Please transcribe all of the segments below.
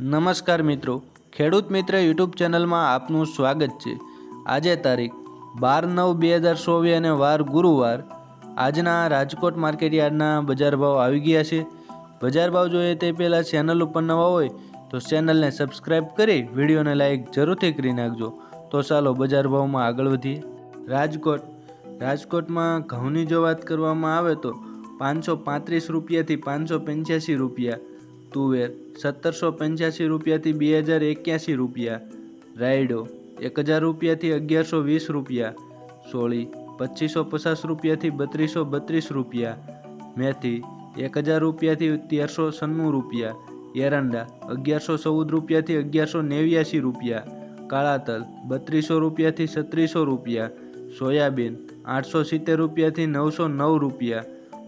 નમસ્કાર મિત્રો. ખેડૂત મિત્ર યુટ્યુબ ચેનલમાં આપનું સ્વાગત છે. આજે તારીખ બાર નવ બે હજાર ચોવીસ અને વાર ગુરુવાર. આજના રાજકોટ માર્કેટયાર્ડના બજાર ભાવ આવી ગયા છે. બજાર ભાવ જોઈએ તે પહેલાં ચેનલ ઉપર નવા હોય તો ચેનલને સબસ્ક્રાઈબ કરી વિડીયોને લાઇક જરૂરથી કરી નાખજો. તો ચાલો બજાર ભાવમાં આગળ વધીએ. રાજકોટ. રાજકોટમાં ઘઉંની જો વાત કરવામાં આવે તો પાંચસો પાંત્રીસ રૂપિયાથી પાંચસો પંચ્યાસી રૂપિયા તુવેર સત્તરસો પંચ્યાસી રૂપિયાથી બે હજાર એક્યાસી રૂપિયા. રાયડો એક હજાર રૂપિયાથી અગિયારસો વીસ રૂપિયા. સોળી પચીસો પચાસ રૂપિયાથી બત્રીસો બત્રીસ રૂપિયા. મેથી એક હજાર રૂપિયાથી તેરસો છન્નું રૂપિયા. એરંડા અગિયારસો ચૌદ રૂપિયાથી અગિયારસો નેવ્યાસી રૂપિયા. કાળા તલ બત્રીસો રૂપિયાથી છત્રીસો રૂપિયા. સોયાબીન આઠસો સિત્તેર રૂપિયાથી નવસો નવ રૂપિયા.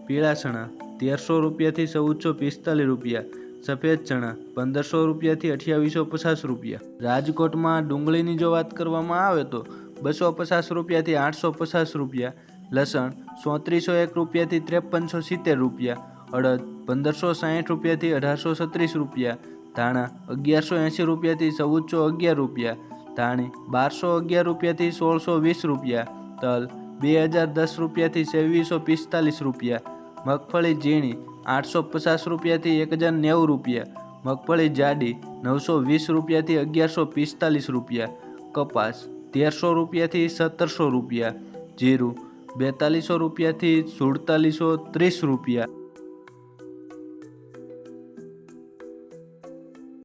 પીળાસણા તેરસો રૂપિયાથી ચૌદસો પિસ્તાલીસ રૂપિયા. સફેદ ચણા, પંદરસો રૂપિયાથી અઠ્યાવીસો પચાસ રૂપિયા. રાજકોટમાં ડુંગળીની જો વાત કરવામાં આવે તો બસો પચાસ રૂપિયાથી આઠસો પચાસ રૂપિયા. લસણ ચોત્રીસો એક રૂપિયાથી ત્રેપનસો સિત્તેર રૂપિયા. અડદ, પંદરસો સાહીઠ રૂપિયાથી અઢારસો છત્રીસ રૂપિયા. ધાણા, અગિયારસો એંસી રૂપિયાથી ચૌદસો અગિયાર રૂપિયા. ધાણી, બારસો અગિયાર રૂપિયાથી સોળસો વીસ રૂપિયા. તલ, બે હજાર દસ રૂપિયાથી છવ્વીસો પિસ્તાલીસ રૂપિયા. મગફળી ઝીણી આઠસો પચાસ રૂપિયાથી એક હજાર નેવું રૂપિયા. મગફળી જાડી નવસો વીસ રૂપિયાથી અગિયારસો પિસ્તાલીસ રૂપિયા. કપાસ તેરસો રૂપિયાથી સત્તરસો રૂપિયા. જીરું બેતાલીસો રૂપિયાથી સુડતાલીસો ત્રીસ રૂપિયા.